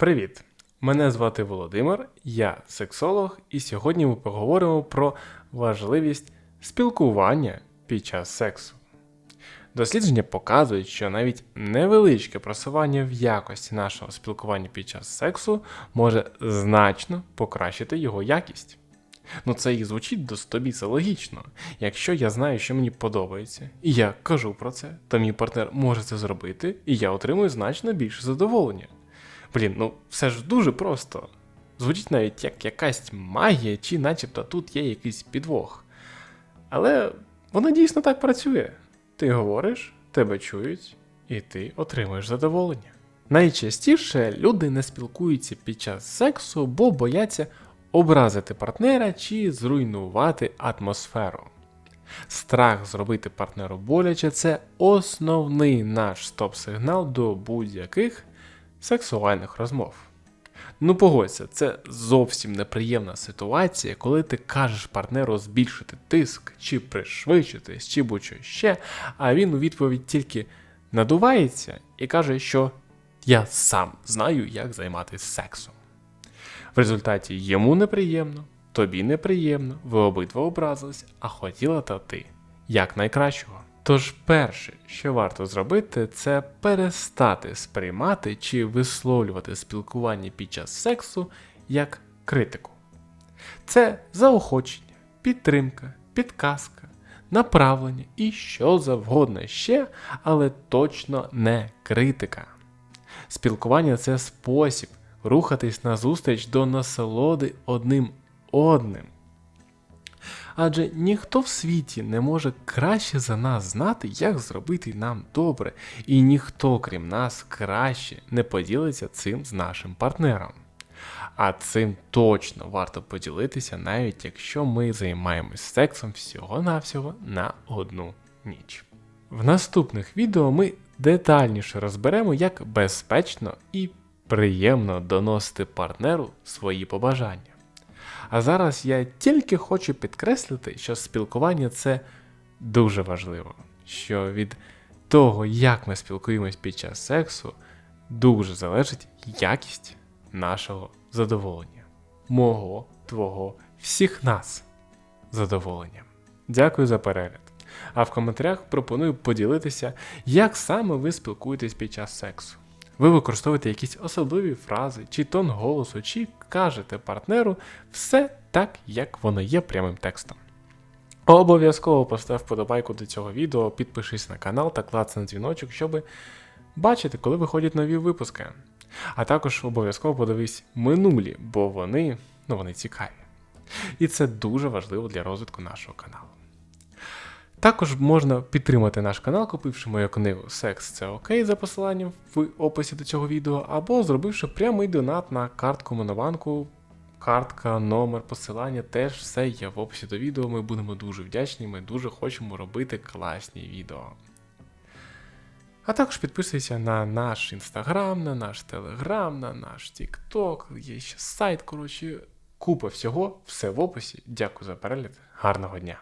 Привіт! Мене звати Володимир, я сексолог, і сьогодні ми поговоримо про важливість спілкування під час сексу. Дослідження показують, що навіть невеличке просування в якості нашого спілкування під час сексу може значно покращити його якість. Ну це і звучить до стобіса логічно. Якщо я знаю, що мені подобається, і я кажу про це, то мій партнер може це зробити, і я отримую значно більше задоволення. Блін, ну все ж дуже просто. Звучить навіть як якась магія, чи начебто тут є якийсь підвох. Але воно дійсно так працює. Ти говориш, тебе чують, і ти отримуєш задоволення. Найчастіше люди не спілкуються під час сексу, бо бояться образити партнера чи зруйнувати атмосферу. Страх зробити партнеру боляче це основний наш стоп-сигнал до будь-яких сексуальних розмов. Ну погодься, це зовсім неприємна ситуація, коли ти кажеш партнеру збільшити тиск, чи пришвидшитись, чи будь-що ще, а він у відповідь тільки надувається і каже, що я сам знаю, як займатися сексом. В результаті йому неприємно, тобі неприємно, ви обидва образились, а хотіла то ти як найкращого. Тож перше, що варто зробити, це перестати сприймати чи висловлювати спілкування під час сексу як критику. Це заохочення, підтримка, підказка, направлення і що завгодно ще, але точно не критика. Спілкування це спосіб рухатись назустріч до насолоди одним одним. Адже ніхто в світі не може краще за нас знати, як зробити нам добре, і ніхто, крім нас, краще не поділиться цим з нашим партнером. А цим точно варто поділитися, навіть якщо ми займаємось сексом всього-навсього на одну ніч. В наступних відео ми детальніше розберемо, як безпечно і приємно доносити партнеру свої побажання. А зараз я тільки хочу підкреслити, що спілкування це дуже важливо, що від того, як ми спілкуємось під час сексу, дуже залежить якість нашого задоволення, мого, твого, всіх нас задоволення. Дякую за перегляд. А в коментарях пропоную поділитися, як саме ви спілкуєтесь під час сексу. Ви використовуєте якісь особливі фрази, чи тон голосу, чи кажете партнеру все так, як воно є прямим текстом. Обов'язково постав вподобайку до цього відео, підпишись на канал та клацай на дзвіночок, щоб бачити, коли виходять нові випуски. А також обов'язково подивись минулі, бо вони, ну, вони цікаві. І це дуже важливо для розвитку нашого каналу. Також можна підтримати наш канал, купивши мою книгу Секс це окей за посиланням в описі до цього відео, або зробивши прямий донат на картку Монобанку. Картка, номер, посилання теж все є в описі до відео. Ми будемо дуже вдячні, ми дуже хочемо робити класні відео. А також підписуйся на наш інстаграм, на наш телеграм, на наш тікток, є ще сайт, коротше, купа всього, все в описі. Дякую за перегляд, гарного дня!